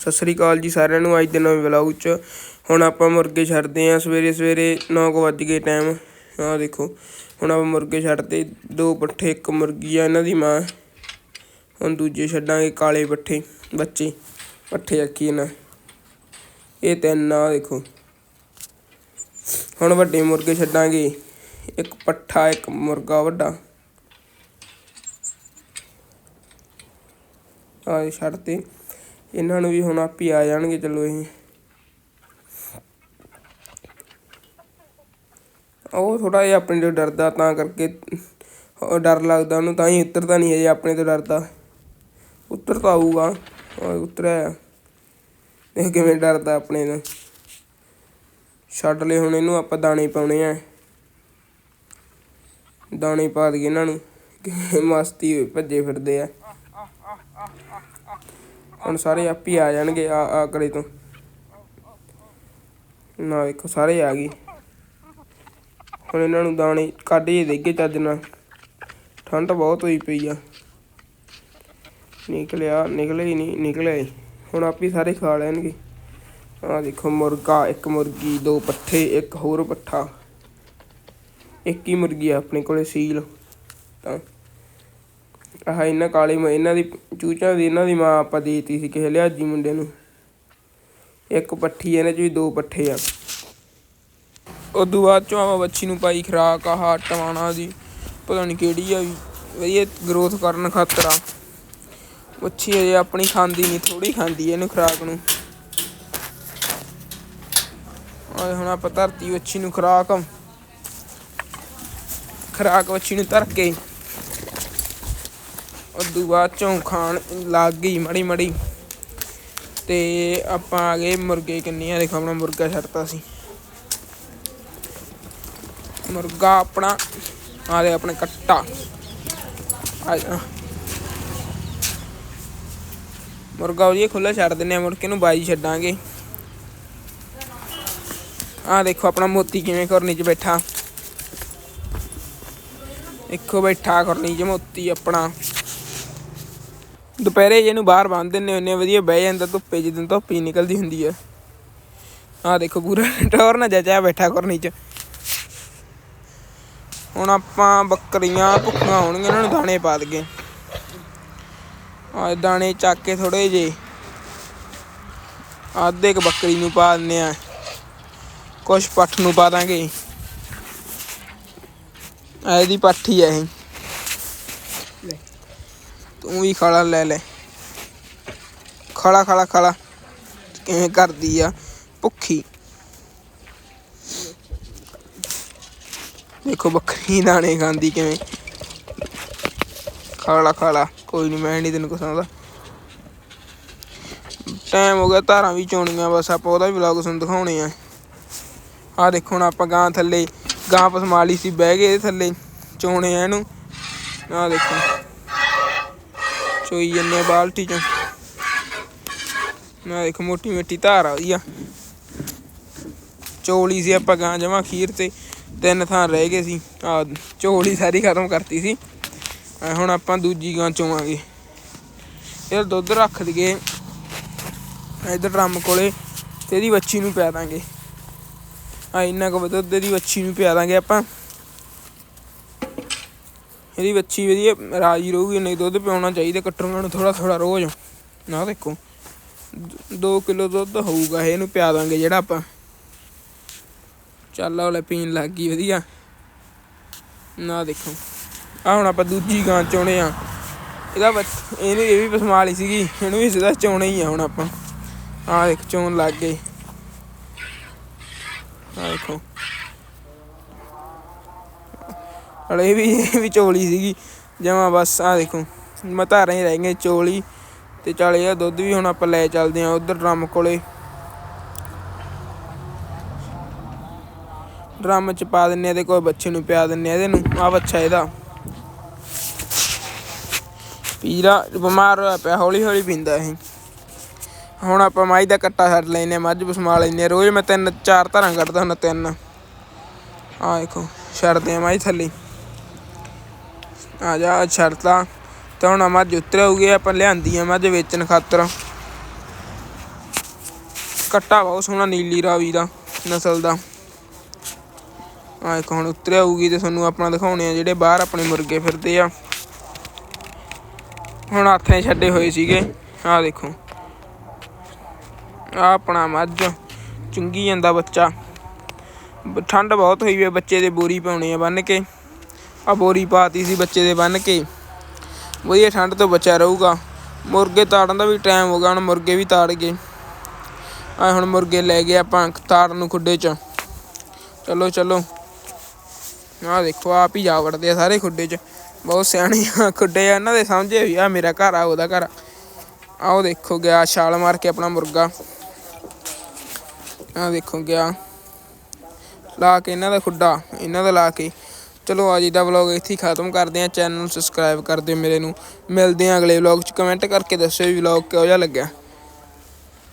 ਸਤਿ ਸ੍ਰੀ ਅਕਾਲ ਜੀ ਸਾਰਿਆਂ ਨੂੰ, ਅੱਜ ਦੇ ਨਵੇਂ ਵਲੌਗ 'ਚ। ਹੁਣ ਆਪਾਂ ਮੁਰਗੇ ਛੱਡਦੇ ਆਂ ਸਵੇਰੇ ਸਵੇਰੇ 9 ਵਜ ਗਏ ਟਾਈਮ ਆਹ ਦੇਖੋ, ਹੁਣ ਆਪਾਂ ਮੁਰਗੇ ਛੱਡਦੇ, ਦੋ ਪੱਠੇ, ਇੱਕ ਮੁਰਗੀ ਆ ਇਹਨਾਂ ਦੀ ਮਾਂ। ਹੁਣ ਦੂਜੇ ਛੱਡਾਂਗੇ ਕਾਲੇ ਪੱਠੇ, ਬੱਚੇ ਪੱਠੇ ਆਖੀ ਨਾ ਇਹ ਤਿੰਨ ਆ, ਦੇਖੋ। ਹੁਣ ਵੱਡੇ ਮੁਰਗੇ ਛੱਡਾਂਗੇ, ਇੱਕ ਪੱਠਾ, ਇੱਕ ਮੁਰਗਾ ਵੱਡਾ। ਆ ਛੱਡਤੇ। ਇਹਨਾਂ ਨੂੰ ਵੀ ਹੁਣ ਆਪ ਹੀ ਆ ਜਾਣਗੇ, ਚਲੋ ਇਹ ਉਹ ਥੋੜਾ ਜਿਹਾ ਆਪਣੇ ਤੋਂ ਡਰਦਾ, ਤਾਂ ਕਰਕੇ ਡਰ ਲੱਗਦਾ ਉਹਨੂੰ, ਤਾਂ ਹੀ ਉਤਰਦਾ ਨਹੀਂ ਹੈ ਆਪਣੇ ਤੋਂ ਡਰਦਾ। ਉਤਰ ਤਾਂ ਆਊਗਾ, ਉਹ ਉਤਰਿਆ। ਇਹ ਕਿਵੇਂ ਡਰਦਾ ਆਪਣੇ ਤੋਂ ਛੱਡ ਲੈ ਹੁਣ ਇਹਨੂੰ, ਆਪਾਂ ਦਾਣੇ ਪਾਉਣੇ ਆ। ਦਾਣੇ ਪਾ ਦਈਏ ਇਹਨਾਂ ਨੂੰ। ਕਿ ਮਸਤੀ ਹੋਈ, ਭੱਜੇ ਫਿਰਦੇ ਆ। ਹੁਣ ਸਾਰੇ ਆਪ ਹੀ ਆ ਜਾਣਗੇ, ਆ ਆਕੜੇ ਤੋਂ। ਨਾ ਵੇਖੋ, ਸਾਰੇ ਆ ਗਏ। ਹੁਣ ਇਹਨਾਂ ਨੂੰ ਦਾਣੇ ਕੱਢ ਹੀ ਦੇਗੇ ਚੱਜ ਨਾਲ। ਠੰਡ ਬਹੁਤ ਹੋਈ ਪਈ ਆ। ਨਿਕਲਿਆ, ਨਿਕਲੇ ਹੀ ਨਹੀਂ ਨਿਕਲਿਆ ਹੀ ਹੁਣ ਹੀ ਸਾਰੇ ਖਾ ਲੈਣਗੇ। ਆ ਦੇਖੋ ਮੁਰਗਾ, ਇੱਕ ਮੁਰਗੀ, ਦੋ ਪੱਠੇ, ਇੱਕ ਹੋਰ ਪੱਠਾ। ਇੱਕ ਹੀ ਮੁਰਗੀ ਆ ਆਪਣੇ ਕੋਲੇ, ਸੀਲ। ਤਾਂ ਆਹ ਇਹਨਾਂ ਕਾਲੇ ਮ- ਇਹਨਾਂ ਦੀ ਚੂਚਾਂ ਦੀ ਇਹਨਾਂ ਦੀ ਮਾਂ ਆਪਾਂ ਦੇਤੀ ਸੀ ਕਿਸੇ ਲਿਆਜੀ ਮੁੰਡੇ ਨੂੰ। ਇੱਕ ਪੱਠੀ ਇਹਨਾਂ 'ਚ ਵੀ ਦੋ ਪੱਠੇ ਆ। ਉਦੋਂ ਬਾਅਦ ਚੋਂ ਆਪਾਂ ਬੱਚੀ ਨੂੰ ਪਾਈ ਖਰਾਕ, ਆਹ ਟਵਾਣਾ ਦੀ ਪਤਾ ਨਹੀਂ ਕਿਹੜੀ ਆ ਵੀ ਵਧੀਆ ਗਰੋਥ ਕਰਨ ਖਾਤਰ ਆ। ਬੱਚੀ ਅਜੇ ਆਪਣੀ ਖਾਂਦੀ ਨਹੀਂ ਥੋੜੀ ਖਾਂਦੀ ਐ ਇਹਨੂੰ ਖਰਾਕ ਨੂੰ। ਆ ਹੁਣ ਆਪਾਂ ਧਰਤੀ ਬੱਚੀ ਨੂੰ ਖਰਾਕ ਖਰਾਕ ਬੱਚੀ ਨੂੰ ਧਰ ਕੇ ਉਦੋਂ ਬਾਅਦ ਚੋਂ ਖਾਣ ਲੱਗ ਗਈ ਮੜੀ ਮੜੀ। ਤੇ ਆਪਾਂ ਆ ਗਏ ਮੁਰਗੇ ਕਿੰਨੀਆਂ ਦੇਖੋ, ਆਪਣਾ ਮੁਰਗਾ ਛੱਡਤਾ ਸੀ। ਮੁਰਗਾ ਆਪਣਾ, ਆ ਦੇ ਆਪਣੇ ਕੱਟਾ। ਆ ਮੁਰਗਾ ਉਹ ਖੁੱਲਾ ਛੱਡ ਦਿੰਨੇ ਆ ਮੁਰਗੇ ਨੂੰ ਬਾਜੀ ਛੱਡਾਂਗੇ। ਆ ਦੇਖੋ ਆਪਣਾ ਮੋਤੀ ਕਿਵੇਂ ਕਰਨੀ ਚ ਬੈਠਾ। ਇੱਕੋ ਬੈਠਾ ਕਰਨੀ ਚ ਮੋਤੀ ਆਪਣਾ। ਦੁਪਹਿਰੇ ਜਿਹਨੂੰ ਬਾਹਰ ਬੰਨ ਦਿੰਨੇ ਹੁੰਨੇ ਆ, ਵਧੀਆ ਬਹਿ ਜਾਂਦਾ ਧੁੱਪੇ ਜਦੋਂ ਧੁੱਪ ਹੀ ਨਿਕਲਦੀ ਹੁੰਦੀ ਆ। ਆ ਦੇਖੋ ਪੂਰਾ ਟੌਰ ਨਾ ਜਚਿਆ ਬੈਠਾ ਕਰਨੀ ਚ। ਹੁਣ ਆਪਾਂ ਬੱਕਰੀਆਂ ਭੁੱਖੀਆਂ ਹੋਣਗੀਆਂ ਉਹਨਾਂ ਨੂੰ ਦਾਣੇ ਪਾ ਦਗੇ ਆ ਦਾਣੇ ਚੱਕ ਕੇ ਥੋੜੇ ਜੇ ਆਧੇ ਕ ਬੱਕਰੀ ਨੂੰ ਪਾ ਦਿੰਨੇ ਆ। ਕੁਛ ਪੱਠ ਨੂੰ ਪਾ ਦਾਂਗੇ। ਆ ਇਹਦੀ ਪੱਠੀ ਆ ਇਹ। ਤੂੰ ਵੀ ਖਾਲਾ ਲੈ ਲੈ। ਖਾਲਾ ਖਾਲਾ ਖਾਲਾ। ਕਿਵੇਂ ਕਰਦੀ ਆ? ਭੁੱਖੀ। ਦੇਖੋ ਬੱਕਰੀ ਦਾਣੇ ਖਾਂਦੀ ਕਿਵੇਂ। ਖਾਲਾ ਖਾਲਾ। ਕੋਈ ਨਹੀਂ ਮੈਂ ਨਹੀਂ ਤੈਨੂੰ ਕੁਛ ਆਉਂਦਾ। ਟਾਈਮ ਹੋ ਗਿਆ, ਧਾਰਾਂ ਵੀ ਚੋਣੀਆਂ ਬਸ। ਆਪਾਂ ਉਹਦਾ ਵੀ ਵਲੌਗ ਤੁਹਾਨੂੰ ਦਿਖਾਉਣੇ ਆ। ਆ ਦੇਖੋ ਹੁਣ ਆਪਾਂ ਗਾਂ ਥੱਲੇ, ਗਾਂ ਪਸਮਾਲੀ ਸੀ ਬਹਿ ਗਏ ਥੱਲੇ। ਚੋਣੇ ਆ ਇਹਨੂੰ। ਆ ਦੇਖੋ। ਚੋਈ ਜੰਨੇ ਆ ਬਾਲਟੀ ਚੋਂ। ਨਾ ਇੱਕ ਮੋਟੀ ਮਿੱਟੀ ਧਾਰ ਆ ਉਹਦੀ ਆ ਚੋਲੀ ਸੀ ਆਪਾਂ ਗਾਂ ਜਮਾ ਖੀਰ ਤੇ ਤਿੰਨ ਥਾਂ ਰਹਿ ਗਏ ਸੀ। ਆ ਚੋਲੀ ਸਾਰੀ ਖਤਮ ਕਰਤੀ ਸੀ। ਐ ਹੁਣ ਆਪਾਂ ਦੂਜੀ ਗਾਂ ਚੋਵਾਂਗੇ। ਇਹ ਦੁੱਧ ਰੱਖ ਦਈਏ ਇਧਰ ਡਰਮ ਕੋਲੇ ਤੇ ਇਹਦੀ ਬੱਚੀ ਨੂੰ ਪਿਆ ਦਾਂਗੇ। ਆ ਇੰਨਾ ਕੁ ਦੁੱਧ ਇਹਦੀ ਬੱਚੀ ਨੂੰ ਪਿਆ ਦਾਂਗੇ ਆਪਾਂ। ਇਹਦੀ ਬੱਚੀ ਵਧੀਆ ਰਾਜੀ ਰਹੂਗੀ, ਨਹੀਂ ਦੁੱਧ ਪਿਆਉਣਾ ਚਾਹੀਦਾ ਕੱਟਰੂਆਂ ਨੂੰ ਥੋੜਾ ਥੋੜਾ ਰੋਜ਼। ਨਾ ਦੇਖੋ। 2 ਕਿਲੋ ਦੁੱਧ ਹੋਊਗਾ, ਇਹਨੂੰ ਪਿਆ ਦਾਂਗੇ ਜਿਹੜਾ ਆਪਾਂ ਚੱਲ ਉਹਲੇ ਪੀਣ ਲੱਗ ਗਈ, ਵਧੀਆ। ਨਾ ਦੇਖੋ। ਆ ਹੁਣ ਆਪਾਂ ਦੂਜੀ ਗਾਂ ਚੋਣੇ ਆ। ਇਹਦਾ ਇਹਨੂੰ ਇਹ ਵੀ ਪਸਮਾ ਲਈ ਸੀਗੀ, ਇਹਨੂੰ ਵੀ ਸਿੱਧਾ ਚੋਣਾ ਹੀ ਆ ਹੁਣ ਆਪਾਂ। ਆ ਦੇਖ, ਚੋਣ ਲੱਗ ਗਏ। ਆ ਦੇਖੋ। ਹਲੇ ਵੀ ਇਹ ਵੀ ਚੋਲੀ ਸੀਗੀ। ਜਮਾ ਬਸ ਆ ਦੇਖੋ ਮਤਾਰਾਂ ਹੀ ਰਹਿ ਗਈਆਂ ਚੋਲੀ ਤੇ ਚੱਲ ਇਹ ਦੁੱਧ ਵੀ ਹੁਣ ਆਪਾਂ ਲੈ ਚੱਲਦੇ ਆ ਉਧਰ ਡਰਮ ਕੋਲੇ। ਡਰਮ ਚ ਪਾ ਦਿੰਨੇ ਆ ਤੇ ਕੋਈ ਬੱਚੇ ਨੂੰ ਪਿਆ ਦਿੰਨੇ ਆ ਇਹਦੇ ਨੂੰ ਆ ਬੱਚਾ ਇਹਦਾ। ਪੀਰਾ ਬਿਮਾਰ ਹੋਇਆ ਪਿਆ ਹੌਲੀ ਹੌਲੀ ਪੀਂਦਾ ਇਹ। ਹੁਣ ਆਪਾਂ ਮਾਈ ਦਾ ਕੱਟਾ ਛੱਡ ਲੈਨੇ ਆ ਮੱਝ ਬਸਮਾ ਲੈਨੇ ਆ ਰੋਜ਼ ਮੈਂ ਤਿੰਨ, ਚਾਰ ਧਾਰਾਂ ਕੱਢਦਾ ਹੁੰਦਾ ਤਿੰਨ। ਆ ਦੇਖੋ, ਛੱਡਦੇ ਆ ਮਾਈ ਥੱਲੇ। ਆ ਜਾ ਛੱਡਤਾ ਤਾਂ ਹੁਣ ਮੱਝ ਉਤਰੂਗੀ ਆਪਾਂ ਲਿਆਂਦੀ ਆ ਮੱਝ ਵੇਚਣ ਖਾਤਰ। ਕੱਟਾ ਬਹੁਤ ਸੋਹਣਾ ਨੀਲੀ ਰਾਵੀ ਦਾ, ਨਸਲ ਦਾ। ਆ ਇੱਕ ਹੁਣ ਉੱਤਰ ਹੋਊਗੀ ਤੇ ਤੁਹਾਨੂੰ ਆਪਣਾ ਦਿਖਾਉਣੇ ਆ ਜਿਹੜੇ ਬਾਹਰ ਆਪਣੇ ਮੁਰਗੇ ਫਿਰਦੇ ਆ। ਹੁਣ ਹੱਥ ਛੱਡੇ ਹੋਏ ਸੀਗੇ। ਆ ਦੇਖੋ। ਆ ਆਪਣਾ ਮੱਝ, ਚੁੰਗੀ ਜਾਂਦਾ ਬੱਚਾ। ਠੰਡ ਬਹੁਤ ਹੋਈ ਵੀ ਬੱਚੇ ਦੇ ਬੋਰੀ ਪਾਉਣੇ ਆ ਬੰਨ ਕੇ। ਆ ਬੋਰੀ ਪਾਤੀ ਸੀ ਬੱਚੇ ਦੇ ਬੰਨ ਕੇ। ਵਧੀਆ ਠੰਡ ਤੋਂ ਬਚਿਆ ਰਹੂਗਾ। ਮੁਰਗੇ ਤਾੜਨ ਦਾ ਵੀ ਟਾਈਮ ਹੋ ਗਿਆ, ਹੁਣ ਮੁਰਗੇ ਵੀ ਤਾੜ ਗਏ। ਆ ਹੁਣ ਮੁਰਗੇ ਲੈ ਗਏ ਆਪਾਂ ਤਾੜਨ ਨੂੰ ਖੁੱਡੇ 'ਚ। ਚਲੋ ਚਲੋ। ਆਹ ਦੇਖੋ, ਆਪ ਹੀ ਜਾ ਵੜਦੇ ਆ ਸਾਰੇ ਖੁੱਡੇ 'ਚ। ਬਹੁਤ ਸਿਆਣੇ ਆ ਖੁੱਡੇ ਆ, ਇਹਨਾਂ ਦੇ ਸਮਝੇ ਹੋਈ ਆ ਮੇਰਾ ਘਰ ਆ, ਉਹਦਾ ਘਰ ਆਓ ਦੇਖੋ ਗਿਆ, ਛਾਲ ਮਾਰ ਕੇ ਆਪਣਾ ਮੁਰਗਾ। ਆਹ ਦੇਖੋ ਗਿਆ। ਲਾ ਕੇ ਇਹਨਾਂ ਦਾ ਖੁੱਡਾ, ਇਹਨਾਂ ਦਾ ਲਾ ਕੇ। ਚਲੋ ਅੱਜ ਦਾ ਵਲੌਗ ਇੱਥੇ ਹੀ ਖਤਮ ਕਰਦੇ ਆ ਚੈਨਲ ਨੂੰ ਸਬਸਕ੍ਰਾਈਬ ਕਰ ਦਿਓ ਮੇਰੇ ਨੂੰ। ਮਿਲਦੇ ਆ ਅਗਲੇ ਵਲੌਗ 'ਚ। ਕਮੈਂਟ ਕਰਕੇ ਦੱਸਿਓ ਵੀ ਵਲੌਗ ਕਿਹੋ ਜਿਹਾ ਲੱਗਿਆ।